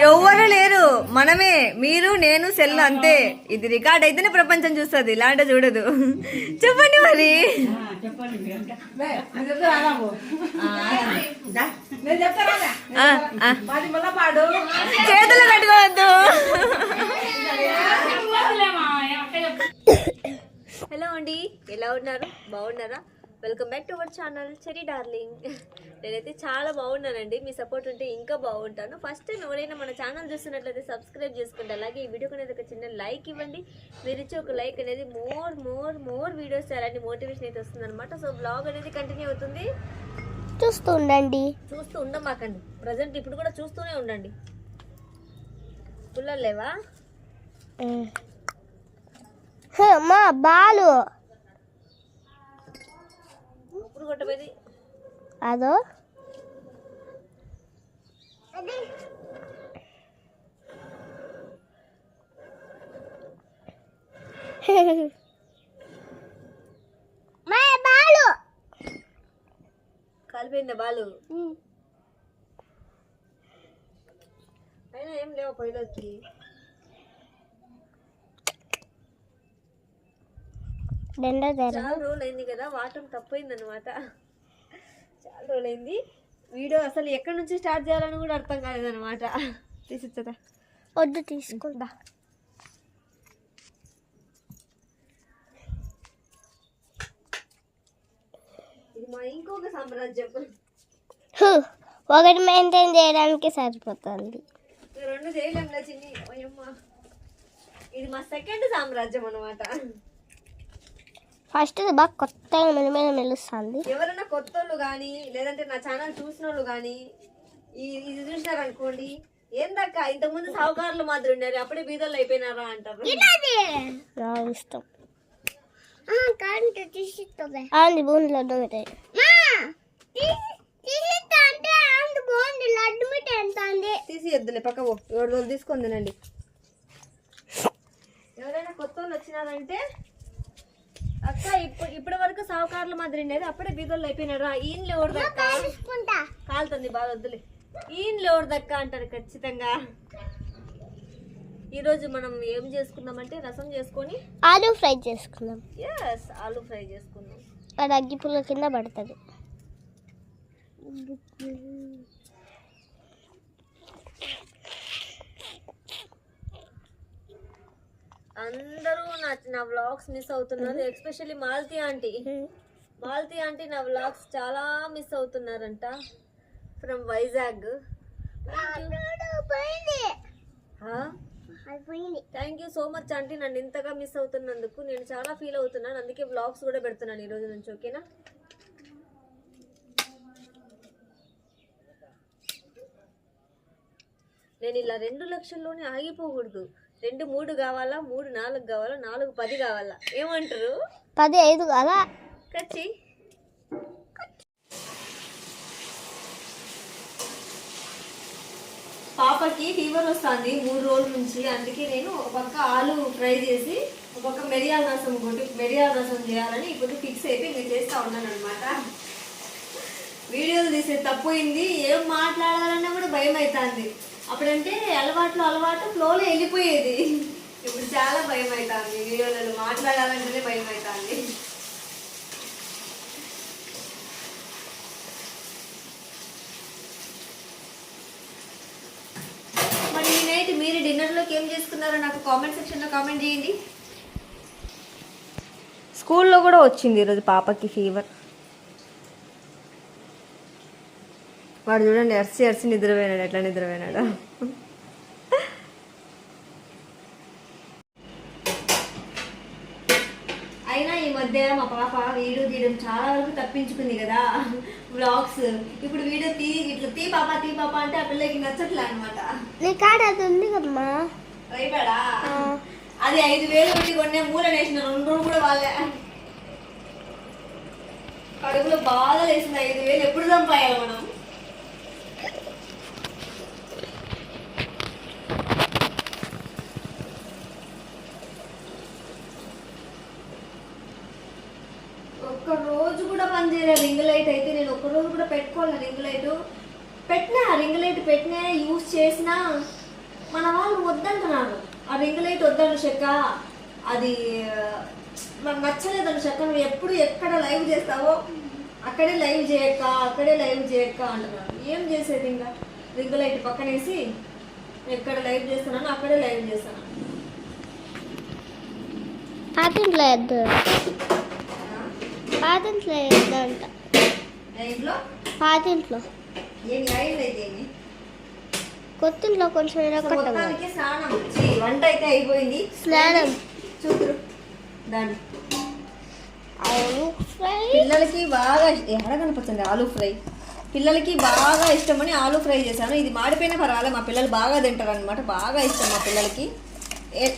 ఎవ్వరు లేరు. మనమే. మీరు నేను సెల్ అంతే. ఇది రికార్డ్ అయితేనే ప్రపంచం చూస్తుంది. ఇలాంటి చూడదు. చెప్పండి మరి. చేతులు కట్టుకోవద్దు. హలో అండి ఎలా ఉన్నారు? బాగున్నారా? Welcome back to our channel Cherry Darling. నేనైతే చాలా బాగున్నానండి. మీ సపోర్ట్ ఉంటే ఇంకా బాగుంటాను. ఫస్ట్ టైం ఎవరైనా మన ఛానల్ చూస్తున్నట్లయితే సబ్స్క్రైబ్ చేసుకోండి అలాగే ఈ వీడియోకి అనేది ఒక చిన్న లైక్ ఇవ్వండి. మీరు ఇచ్చే ఒక లైక్ అనేది మోర్ మోర్ మోర్ వీడియోస్ చేయాలని మోటివేషన్ అయితే వస్తుంది అనమాట సో బ్లాగ్ అనేది కంటిన్యూ అవుతుంది. చూస్తూ ఉండండి. చూస్తూ ఉండమాకండి. ప్రజెంట్ ఇప్పుడు కూడా చూస్తూనే ఉండండి. పుల్లలు లేవా? హ, మా బాలు. ఇప్పుడు కొట్టబోయేది అదో. మా బాలు. కాలిపోయిందా బాలు? అయినా ఏం లేవు పొయ్యిలోకి. ధర చాలా రోజులు అయింది కదా వాటం తప్పైంది అనమాట చాలా రోజులైంది. వీడియో అసలు ఎక్కడి నుంచి స్టార్ట్ చేయాలని కూడా అర్థం కాలేదన్నమాట. తీసిచ్చదా? వద్దు తీసుకుంటా ఇది మా ఇంకొక సామ్రాజ్యం. ఒకటి మెయింటైన్ చేయడానికి సరిపోతుంది. రెండు చేయలేంలే చిన్ని. ఇది మా సెకండ్ సామ్రాజ్యం అనమాట ఫస్ట్ బాగా కొత్తగా మెలిమెల మెలుస్తుంది. ఎవరైనా కొత్త వాళ్ళు కానీ లేదంటే నా ఛానల్ చూసిన వాళ్ళు కానీ ఈ ఇది చూసినారు అనుకోండి ఏందక్క ఇంతకుముందు సావుకారులు మాదిరి ఉన్నారు అప్పుడే బీదోళ్ళు అయిపోయినారా అంటారు. నా ఇష్టం. బూంది లడ్డు మిఠాయి తీసి పక్క తీసుకొని తినండి. ఎవరైనా కొత్త వాళ్ళు వచ్చినారంటే అక్క ఇప్పటి వరకు సావుకారుల మాదిరి ఉండేది. అప్పుడే బీదోళ్ళు అయిపోయినారా ఈయనలు ఎవరిదక్క కాలుతుంది బాగా వద్దులే. ఈయనలు ఎవరిదక్క అంటారు ఖచ్చితంగా. ఈరోజు మనం ఏం చేసుకుందామంటే రసం చేసుకొని ఆలు ఫ్రై చేసుకుందాం ఎస్ ఆలు ఫ్రై చేసుకుందాం అది అగ్గి పుల్ల కింద పడుతుంది. అందరూ నా నా వ్లాగ్స్ మిస్ అవుతున్నారు especially Malathi aunty. Malathi aunty నా వ్లాగ్స్ చాలా miss అవుతున్నారంట from Vizag. Thank you so much aunty. నన్ను ఇంతగా మిస్ అవుతున్నందుకు నేను చాలా ఫీల్ అవుతున్నాను. అందుకే వ్లాగ్స్ కూడా పెడుతున్నాను ఈ రోజు నుంచి ఓకేనా? నేను ఇలా రెండు లక్షల్లోనే ఆగిపోకూడదు. రెండు మూడు కావాలా మూడు నాలుగు కావాలా నాలుగు పది కావాలా? ఏమంటారు? పది ఐదు కదా కచ్చి. పాపకి ఫీవర్ వస్తుంది మూడు రోజుల నుంచి. అందుకే నేను ఒక పక్క ఆలు ఫ్రై చేసి ఒక పక్క మిరియాల రసం కొట్టి మిరియాల రసం చేయాలని ఇప్పుడు ఫిక్స్ అయిపోయి నేను చేస్తా ఉన్నాను అనమాట వీడియోలు తీసే తప్పోయింది ఏం మాట్లాడాలన్నా కూడా భయం అవుతుంది. అప్పుడంటే అలవాట్లు అలవాటు ఫ్లోలో వెళ్ళిపోయేది. ఇప్పుడు చాలా భయం అవుతుంది వీడియోలలో మాట్లాడాలంటేనే భయం అవుతుంది మరి ఈ నైట్ మీరు డిన్నర్లోకి ఏం చేసుకున్నారో నాకు కామెంట్ సెక్షన్లో కామెంట్ చేయండి. స్కూల్లో కూడా వచ్చింది ఈరోజు పాపకి ఫీవర్ వాడు చూడండి అరిసి అరిసి నిద్రపోయినాడు ఎట్లా నిద్రపోయినాడు. అయినా ఈ మధ్య మా పాప వీడియో తీయడం చాలా వరకు తప్పించుకుంది కదా వ్లాగ్స్. ఇప్పుడు వీడియో తీ ఇట్లా తీ పాప తీ పాప అంటే ఆ పిల్లకి నచ్చట్లే అనమాట రైపాడా? అది ఐదు వేలు పెట్టి కొనే మూల వేసిన రెండు రోజులు కూడా వాళ్ళే కడుపులో బాగా వేసింది ఐదు వేలు ఎప్పుడు చంపాయాలి మనం? రోజు కూడా పనిచేయలే రింగ్ లైట్ అయితే నేను ఒక్క రోజు కూడా పెట్టుకోవాలి రింగ్ లైట్. పెట్టినా రింగ్ లైట్ పెట్టినా యూజ్ చేసినా మన వాళ్ళు వద్దంటున్నారు. ఆ రింగ్ లైట్ వద్దంటు చెక్క అది ఆ, నచ్చలేదు నచ్చలేదంటు చెక్క నువ్వు ఎప్పుడు ఎక్కడ లైవ్ చేస్తావో అక్కడే లైవ్ చేయక్క అక్కడే లైవ్ చేయక్క అంటున్నారు. ఏం చేసేది ఇంకా? రింగ్ లైట్ పక్కనేసి ఎక్కడ లైవ్ చేస్తున్నానో అక్కడే లైవ్ చేస్తాను పాతింట్లో వేద్దు. కొత్తింట్లో కొంచెం స్నానం. వంట అయితే అయిపోయింది. స్నానం. చూతురు దాన్ని అవును ఫ్రై. పిల్లలకి బాగా ఎక్కడ కనిపిస్తుంది ఆలూ ఫ్రై. పిల్లలకి బాగా ఇష్టమని ఆలు ఫ్రై చేశాను. ఇది మాడిపోయినా పర్వాలేదు మా పిల్లలు బాగా తింటారు అనమాట బాగా ఇష్టం మా పిల్లలకి.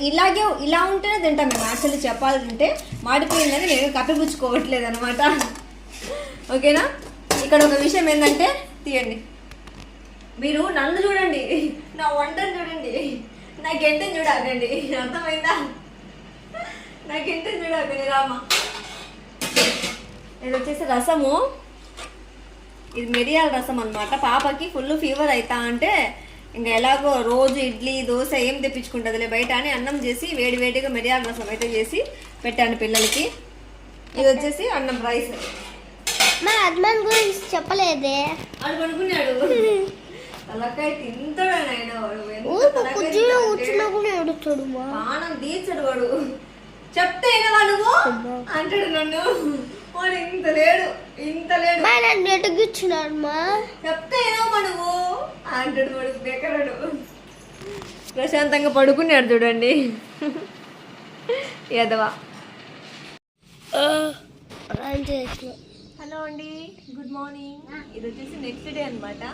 ఇలాగే ఇలా ఉంటేనే తింటాం మేము. యాక్చువల్లీ చెప్పాలి తింటే మాడిపోయిందని నేను కప్పిపుచ్చుకోవట్లేదు అనమాట ఓకేనా? ఇక్కడ ఒక విషయం ఏంటంటే తీయండి. మీరు నన్ను చూడండి. నా వంటను చూడండి. నా గెంటను చూడకండి. అర్థమైందా? నా గెంటను చూడకండి రామా. ఇది వచ్చేసి రసము. ఇది మిరియాల రసం అన్నమాట. పాపకి ఫుల్ ఫీవర్ అవుతా అంటే ఇంకా ఎలాగో రోజు ఇడ్లీ దోశ ఏం తెప్పించుకుంటుందిలే బయట అని అన్నం చేసి వేడి వేడిగా మిరియాల రసం అయితే చేసి పెట్టాను పిల్లలకి. ఇది వచ్చేసి అన్నం రైస్. మా హస్బెండ్ గురించి చెప్పలేదే. అని కొనుక్కున్నాడు తలకాయ తింటాడు ఆయన ప్రాణం తీర్చడు వాడు. చెప్తే వినవా నువ్వు? అంటాడు నన్ను. వాడు ఇంత లేడు ఇంత లేడు. మా నన్ను ఎటుగిచ్చినాడు మా? చెప్తే వినవా నువ్వు. అంటాడు వాడు బెకరాడు. ప్రశాంతంగా పడుకున్నాడు చూడండి. ఎదవా హలో అండి గుడ్ మార్నింగ్. ఇది వచ్చేసి నెక్స్ట్ డే అన్నమాట.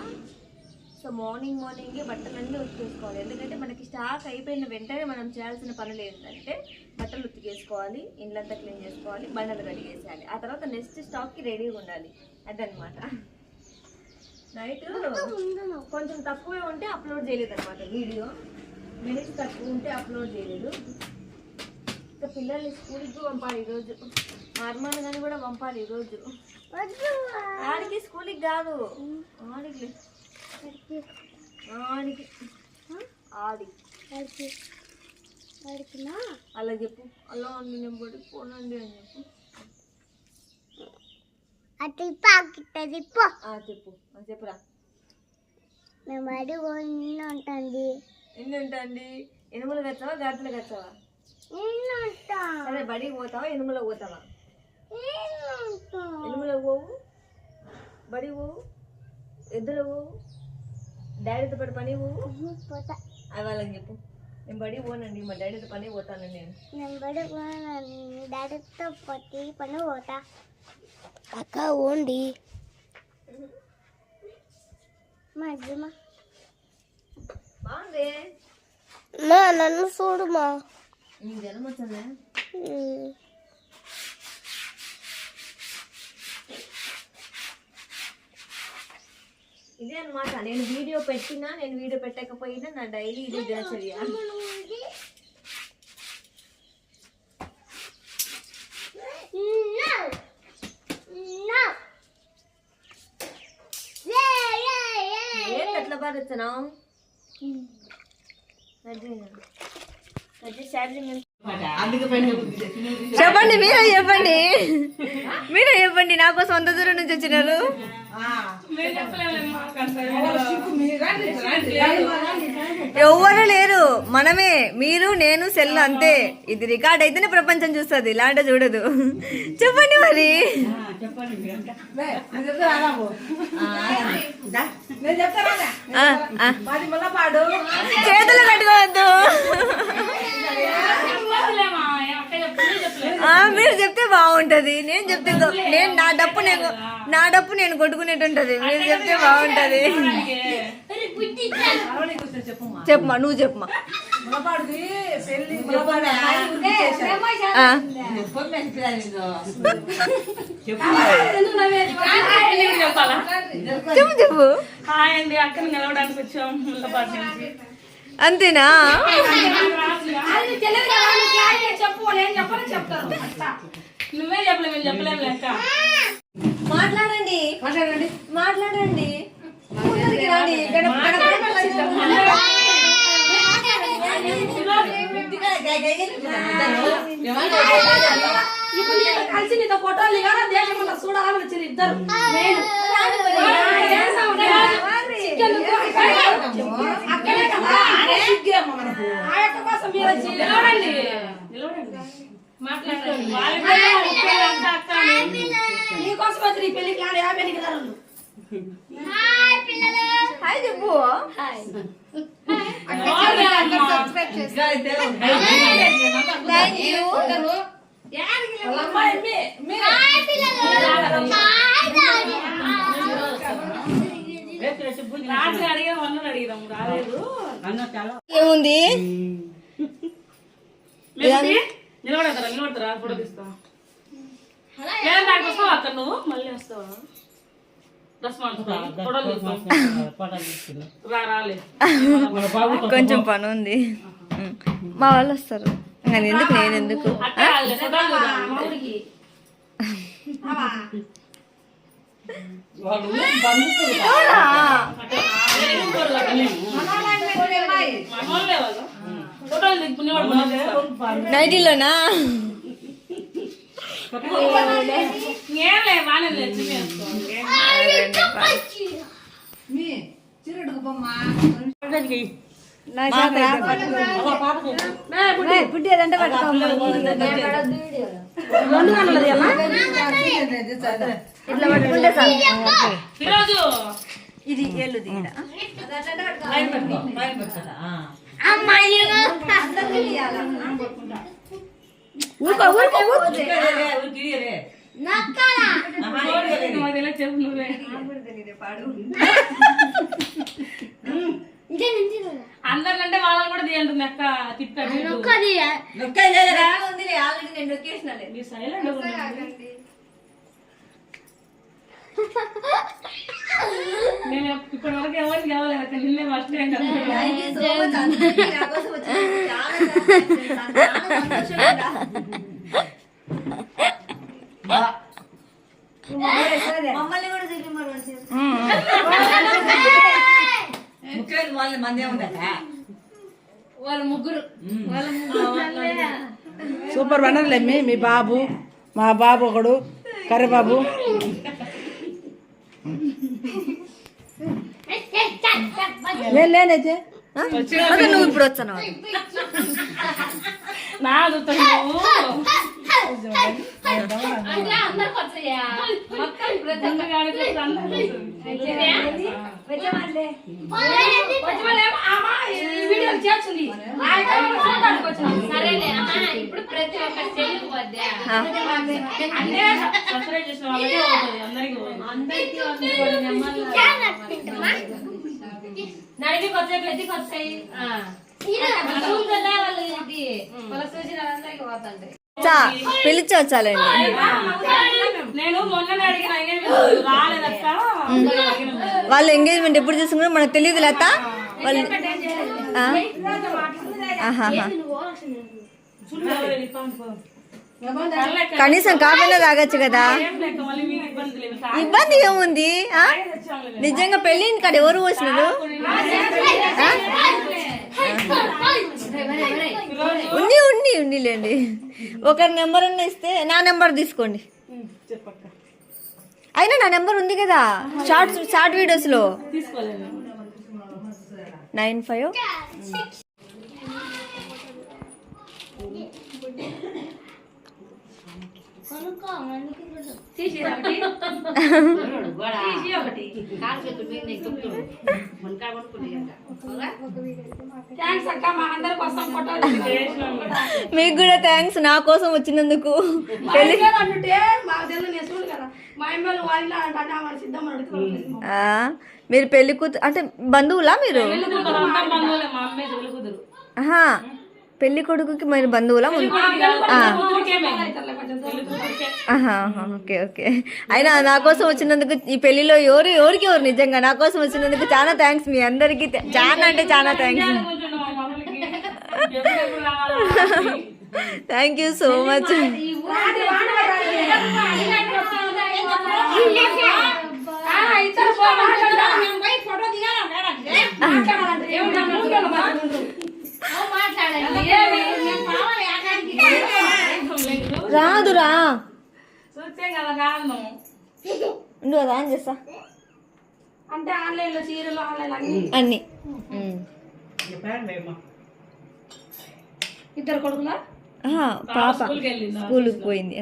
సో మార్నింగ్ మార్నింగే బట్టలన్నీ ఉతికేసుకోవాలి. ఎందుకంటే మనకి స్టాక్ అయిపోయిన వెంటనే మనం చేయాల్సిన పనులు ఏంటంటే బట్టలు ఉతికేసుకోవాలి ఇండ్లంతా క్లీన్ చేసుకోవాలి బండలు కడిగేసేయాలి ఆ తర్వాత నెక్స్ట్ స్టాక్కి రెడీగా ఉండాలి. అదనమాట నైట్ కొంచెం తక్కువే ఉంటే అప్లోడ్ చేయలేదు అనమాట వీడియో. మినిట్స్ తక్కువ ఉంటే అప్లోడ్ చేయలేదు. ఇంకా పిల్లల్ని స్కూల్కి పంపాలి ఈరోజు. అర్మాన్ గాని కూడా పంపాలి ఈరోజు. ఆడికి స్కూల్కి కాదు. ఆడికి. ఆడికి. ఆడి. అలా చెప్పు. అలా అండి నేను పడిపోనండి అని చెప్పు. అటు పాకిట్టది పో. ఆ, చెప్పు. ఆ, చెప్పురా మేము అడి ఉంటుంది ఎన్ని ఉంటాండి ఎనుములు కచ్చావా గాతులు కచ్చావా? సరే బడికి పోతావా ఎనుములో పోతావా? ఎనుములో పోవు? బడికి పోవు? ఎద్దులో పోవు? డాడీతో పాటు పని పోతా. వాళ్ళకి చెప్పు. నేను బడికి పోనండి మా డాడీతో పని పోతాను నేను. నేను బడి డాడీతో పట్టి పని పోతా. అక్క ఓండి. మా అజ్జమ్మ. బాగుంది. మా నన్ను చూడు మా. నీకు జనం వచ్చిందా ఇదే అన్నమాట. నేను వీడియో పెట్టినా నేను వీడియో పెట్టకపోయినా నా డైలీ ఇది దినచర్య ఎట్లా పారేస్తున్నా చెప్పండి మీరే చెప్పండి. మీరే చెప్పండి నా కోసం అంత దూరం నుంచి వచ్చినారు. ఎవ్వరు లేరు మనమే మీరు నేను సెల్ అంతే. ఇది రికార్డ్ అయితేనే ప్రపంచం చూస్తుంది ఇలాంటి చూడదు. చెప్పండి మరి. చేతులు కట్టుకోవద్దు. మీరు చెప్తే బాగుంటది. నేను చెప్తే నేను నా డప్పు నేను నా డప్పు నేను కొట్టుకునేటుంటది. మీరు చెప్తే బాగుంటది. చెప్పమా? నువ్వు చెప్పమా. చెప్పు. చెప్పు హాయ్ అండి అక్కని నిలవడానికి వచ్చాం ముల్లపాటి నుంచి. అంతేనా? నువ్వే చెప్పలేము లెక్క మాట్లాడండి. మాట్లాడండి. మాట్లాడండి. కలిసి నీతో ఫోటోలు చూడాలని ఇద్దరు నేను అక్కడే కదా ఆ యొక్క కోసం మీరు వచ్చి నిలబడండి నిలబడండి మాట్లాడండి వాళ్ళిద్దరూ ఒకే అంట అక్క అని. నీకోసం పెళ్ళికి రాని యాభై ధరలు హాయ్ చెప్పు. థ్యాంక్ నిలబడతారా నిలబడతారా? ఫోటో తీస్తా. వస్తావా నువ్వు? మళ్ళీ వస్తావా? కొంచెం పని ఉంది. మా వాళ్ళు వస్తారు. నేను ఎందుకు నేను ఎందుకు? అక్క నైటీలోనా ఏం లే బాగానే లేదు చిన్న వేసుకో. మీ చిరుడుకు బొమ్మ ఇట్లా పట్టుకుంటే చాలు ఈరోజు ఇది ఏళ్ళు దిగిన ఊరుకో ఊరుకో ఊరుకో. మాకు తెలియదు, చెప్పు నువ్వే అందరికంటే వాళ్ళని కూడా తీయంటుంది అక్క తిప్పాడు నీ సైలెంట్ నేను ఇప్పటి వరకు ఎవరికి కావాలి నిన్నే ఫస్ట్ టైం కదా. మమ్మల్ని కూడా చూపి మరి మంచిగా. వాళ్ళ ముగ్గురు. సూపర్ వనరులేమి మీ బాబు మా బాబు ఒకడు. కర్రబాబు. నేను లేనైతే నువ్వు ఇప్పుడు వచ్చాను నడికి వచ్చే పెద్దకి వస్తాయి చా పిలిచి వచ్చాలండి నేను మొన్ననే అడిగిన engagement రాలేదక్క అడిగిన వాళ్ళు ఎంగేజ్మెంట్ ఎప్పుడు చేసుకున్నారో మనకు తెలియదు లత. వాళ్ళు కనీసం కాఫీనే తాగొచ్చు కదా. ఇబ్బంది ఏముంది? ఆ? నిజంగా పెళ్ళి కాడ ఎవరు వచ్చినారు ఆ? ఉంది ఉంది ఉండిలేండి. ఒకరి నెంబర్ అన్న ఇస్తే నా నెంబర్ తీసుకోండి. చెప్పక్క. అయినా నా నెంబర్ ఉంది కదా? షార్ట్ షార్ట్ వీడియోస్లో. నైన్ ఫైవ్ థ్యాంక్స్ అక్క మా అందరి కోసం ఫోటో మీకు కూడా థ్యాంక్స్ నా కోసం వచ్చినందుకు. మీరు పెళ్ళి కూతురు అంటే బంధువులా మీరు? పెళ్ళి కొడుకుకి మీరు బంధువులా ఓకే ఓకే. అయినా నా కోసం వచ్చినందుకు ఈ పెళ్ళిలో ఎవరు ఎవరికి ఎవరు నిజంగా? నా కోసం వచ్చినందుకు చాలా థ్యాంక్స్ మీ అందరికి. చాలా అంటే చాలా thanks? Thank you so much ఆ రాదురా నువ్వు అదా అని చేస్తా. అంటే ఆన్లైన్లో సీరియల్ ఆన్లైన్ అన్ని. అన్ని. ఇద్దరు కొడుకులా? పాప. స్కూల్కి వెళ్ళిందా స్కూల్కి పోయింది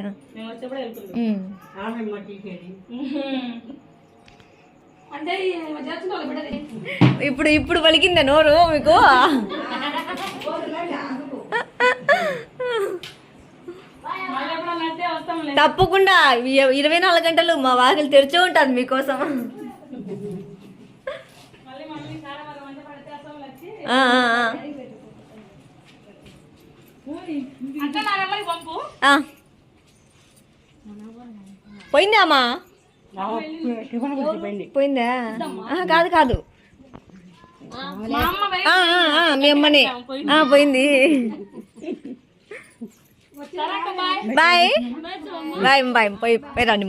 ఇప్పుడు ఇప్పుడు పలికిందా నోరు మీకు? తప్పకుండా. ఇరవై నాలుగు గంటలు మా వాకిలు తెరిచే ఉంటుంది మీకోసం. మళ్ళీ పోయిందా. కాదు కాదు. మా అమ్మని. పోయింది. బాయ్? బాయ్. బాయ్ పోయి పోయి రండి